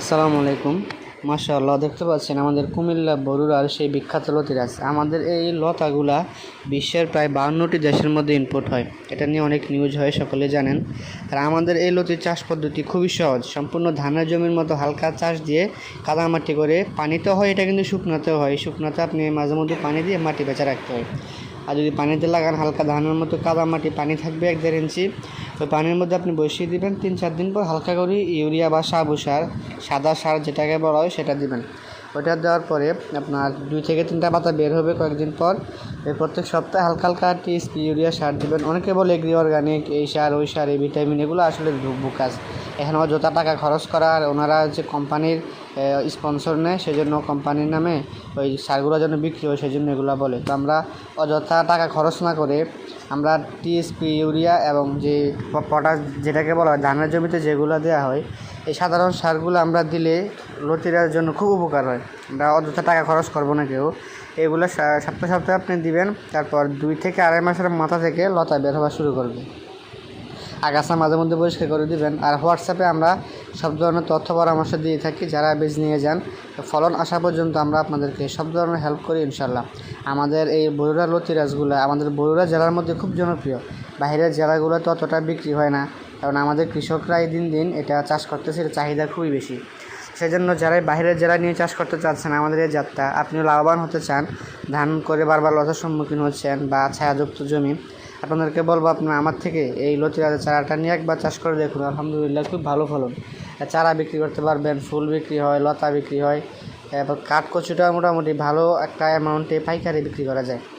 আসসালামু আলাইকুম। মাশাআল্লাহ, দেখতে পাচ্ছেন আমাদের কুমিল্লা বরুড়ার সেই বিখ্যাত লতিরাজ। আমাদের এই লতাগুলা বিশ্বের প্রায় বাউন্নটি দেশের মধ্যে ইনপুট হয়। এটা নিয়ে অনেক নিউজ হয়, সকলে জানেন। আর আমাদের এই লতির চাষ পদ্ধতি খুবই সহজ। সম্পূর্ণ ধানের জমির মতো হালকা চাষ দিয়ে কাদামাটি করে পানিতে হয়, এটা কিন্তু শুকনাতেও হয়। শুকনাতে আপনি মাঝে মধ্যে পানি দিয়ে মাটি বেঁচে রাখতে হয়। আর যদি পানিতে লাগান হালকা ধানের মতো কাদা মাটি, পানি থাকবে এক দেড় ইঞ্চি। ওই পানির মধ্যে আপনি বসিয়ে দিবেন তিন চার দিন পর হালকা করে ইউরিয়া বা সাবু সার, সাদা সার যেটাকে বলা হয় সেটা দিবেন। ওটা দেওয়ার পরে আপনার দুই থেকে তিনটা পাতা বের হবে কয়েকদিন পর। এর প্রত্যেক সপ্তাহে হালকা হালকা টিএসপি ইউরিয়া সার দিবেন। অনেকে বলে এগ্রি অর্গানিক এই সার, ওই সার, এই ভিটামিন, এগুলো আসলে বুকাস এখানে অযথা টাকা খরচ করা আর ওনারা যে কোম্পানির স্পন্সর নেয়, সেজন্য কোম্পানির নামে ওই সারগুলো যেন বিক্রি হয় সেই জন্য এগুলো বলে। তো আমরা অযথা টাকা খরচ না করে আমরা টিএসপি ইউরিয়া এবং যে পটাশ যেটাকে বলা হয়, ধানের জমিতে যেগুলো দেওয়া হয়, এই সাধারণ সারগুলো আমরা দিলে লতিরার জন্য খুব উপকার হয়। আমরা অযথা টাকা খরচ করব না কেউ। এগুলো সপ্তাহে সপ্তাহে আপনি দিবেন, তারপর দুই থেকে আড়াই মাসের মাথা থেকে লতা বের হওয়া শুরু করবে। আগাছা মাঝে মধ্যে পরিষ্কার করে দিবেন। আর হোয়াটসঅ্যাপে আমরা সব ধরনের তথ্য পরামর্শ দিয়ে থাকি, যারা বীজ নিয়ে যান। ফলন আসা পর্যন্ত আমরা আপনাদেরকে সব ধরনের হেল্প করি ইনশাল্লাহ আমাদের এই বরুড়া লতিরাজগুলো আমাদের বরুড়া জেলার মধ্যে খুব জনপ্রিয়। বাইরের জেলাগুলোতে অতটা বিক্রি হয় না, কারণ আমাদের কৃষকরাই দিন দিন এটা চাষ করতেছে চাহিদা খুবই বেশি। সেজন্য যারা বাইরের জেলা নিয়ে চাষ করতে চাচ্ছেন, আমাদের এই যাত্রা আপনিও লাভবান হতে চান। ধান করে বারবার লতার সম্মুখীন হচ্ছেন বা ছায়াযুক্ত জমি। আপনাদেরকে বলব আপনার আমার থেকে এই লতি রাজা চারাটা নিয়ে একবার চাষ করে দেখুন। আলহামদুলিল্লাহ, খুব ভালো ফলন। চারা বিক্রি করতে পারবেন, ফুল বিক্রি হয়, লতা বিক্রি হয়। এবার কাঠ কচুটা মোটামুটি ভালো একটা অ্যামাউন্টে পাইকারি বিক্রি করা যায়।